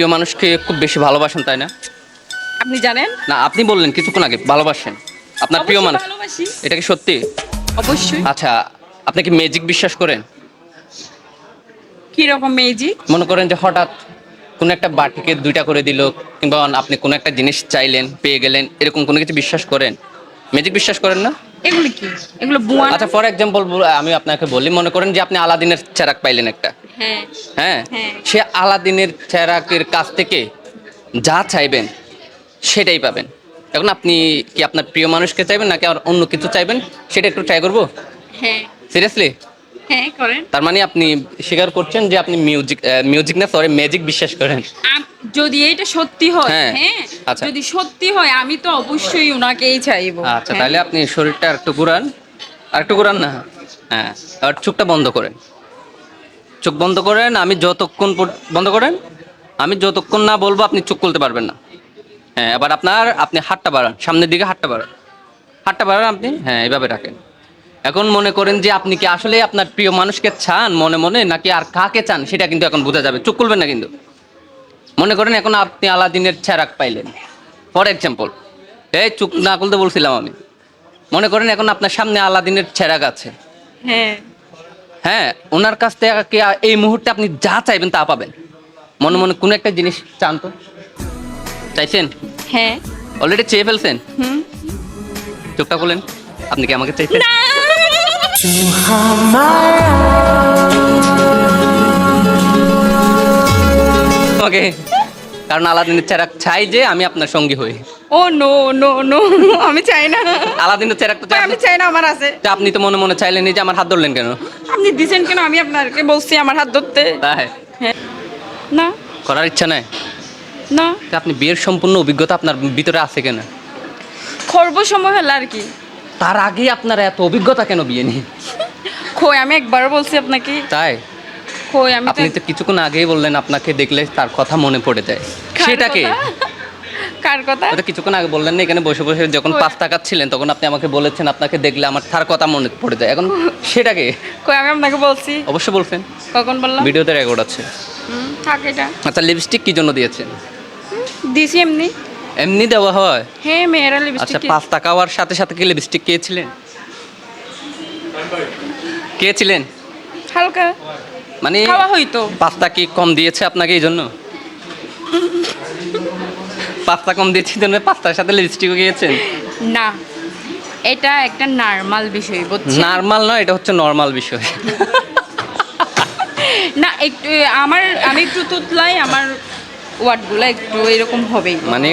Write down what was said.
প্রিয় মানুষকে খুব বেশি ভালোবাসেন তাই না? আপনি জানেন? না আপনি বললেন কিছুক্ষণ আগে ভালোবাসেন। আপনার প্রিয় মানুষ। ভালোবাসি। এটা কি সত্যি? অবশ্যই। আচ্ছা আপনি কি ম্যাজিক বিশ্বাস করেন? কি রকম মেজি মনে করেন যে হঠাৎ কোনো একটা বাটিকে দুইটা করে দিল কিংবা আপনি কোনো একটা জিনিস চাইলেন পেয়ে গেলেন এরকম কোনো কিছু বিশ্বাস করেন? ম্যাজিক বিশ্বাস করেন না? এগুলো কি? এগুলো বুয়া আচ্ছা ফর এক্সাম্পল আমি আপনাকে বলি মনে করেন যে আপনি আলাদিনের চেরাক পাইলেন একটা। হ্যাঁ। হ্যাঁ হ্যাঁ। সে আলাদিনের চেরাকের কাছ থেকে যা চাইবেন সেটাই পাবেন। এখন আপনি কি আপনার প্রিয় মানুষকে চাইবেন নাকি আর অন্য কিছু চাইবেন? সেটা একটু ট্রাই করব? হ্যাঁ। সিরিয়াসলি হ্যাঁ তার মানে আপনি স্বীকার করছেন যে আপনি মিউজিক মিউজিক না সরি ম্যাজিক বিশ্বাস করেন। যদি এটা সত্যি হয় হ্যাঁ, আচ্ছা। যদি সত্যি হয় আমি তো অবশ্যই ওনাকেই চাইব। আচ্ছা। তাহলে আপনি শরীরটা একটু ঘুরান। আর একটু ঘুরান না? হ্যাঁ আর চোখটা বন্ধ করেন। চোখ বন্ধ করেন, আমি যতক্ষণ বন্ধ করেন? আমি যতক্ষণ না বলব, আপনি চোখ খুলতে পারবেন না। হ্যাঁ এবার আপনার, আপনি হাতটা বাড়ান, সামনের দিকে হাতটা বাড়ান। হাতটা বাড়ান আপনি? হ্যাঁ এইভাবে রাখেন। এখন মনে করেন যে আপনি কি আসলে আপনার প্রিয় মানুষকে চান মনে মনে, নাকি আর কাকে চান সেটা কিন্তু এখন বোঝা যাবে। চোখ খুলবেন না কিন্তু। মনে করেন এখন আপনি আলাদিনের চেরাক পাইলেন। For example. এই চোখ না খুলতে বলছিলাম আমি। মনে করেন এখন আপনার সামনে আলাদিনের চেরাক আছে। হ্যাঁ। হ্যাঁ ওনার কাছ থেকে এই মুহূর্তে আপনি যা চাইবেন তা পাবেন। মনে মনে কোনো একটা জিনিস চান তো? চাইছেন? হ্যাঁ। অলরেডি চেয়ে ফেলছেন? চোখটা বলেন আপনি কি আমাকে চাইছেন? ওকে কারণ আলাদিনের চেরাক চাই যে আমি আপনার সঙ্গী হই। ও নো নো নো আমি চাই না। আলাদিনের চেরাক তো চাই আমি চাই না আমার আছে। আপনি তো মনে মনে চাইলেন যে আমার হাত ধরলেন কেন? আপনি দিছেন কেন? আমি আপনাকে বলছি আমার হাত ধরতে। তাই? হ্যাঁ। না। করার ইচ্ছা নাই? না। আপনি বিয়ের সম্পূর্ণ অভিজ্ঞতা আপনার ভিতরে আছে কেন? খর্ব সময় হলো আর কি। তার আগে আপনার এত অভিজ্ঞতা কেন বিয়ে নিয়ে? খই আমি একবার বলছি আপনাকে। তাই? খই আমি আপনি তো কিছুক্ষণ আগেই বললেন আপনাকে দেখলে তার কথা মনে পড়ে যায়। সেটাকে? কার কথা? হয়তো কিছুক্ষণ আগে বললেন না এখানে বসে বসে যখন? পাঁচ টাকা ছিলেন তখন আপনি আমাকে বলেছেন আপনাকে দেখলে আমার তার কথা মনে পড়ে যায়। এখন সেটাকে কই আমি আপনাকে বলছি। অবশ্যই বলছেন। কখন বললাম? ভিডিওতে রেকর্ড আছে। থাক এটা। আচ্ছা লিপস্টিক কি জন্য দিয়েছেন? দিছি এমনি। এমনি দেওয়া হয়? হ্যাঁ মেয়েরা আচ্ছা লিপস্টিক পাঁচ টাকা হওয়ার সাথে সাথে কি লিপস্টিক কে ছিলেন কে ছিলেন হালকা। মানে খাওয়া হইতো। পাঁচটা কি কম দিয়েছে আপনাকে এই জন্য? পাঁচটা কম দিয়েছি তোমার পাস্তার সাথে লিপস্টিকও গিয়েছেন? না এটা একটা নর্মাল বিষয় বুঝছেন? নর্মাল নয় এটা হচ্ছে নর্মাল বিষয়। না একটু আমার আমি একটু তুতলাই আমার ওয়ার্ডগুলো একটু এরকম হবেই। মানে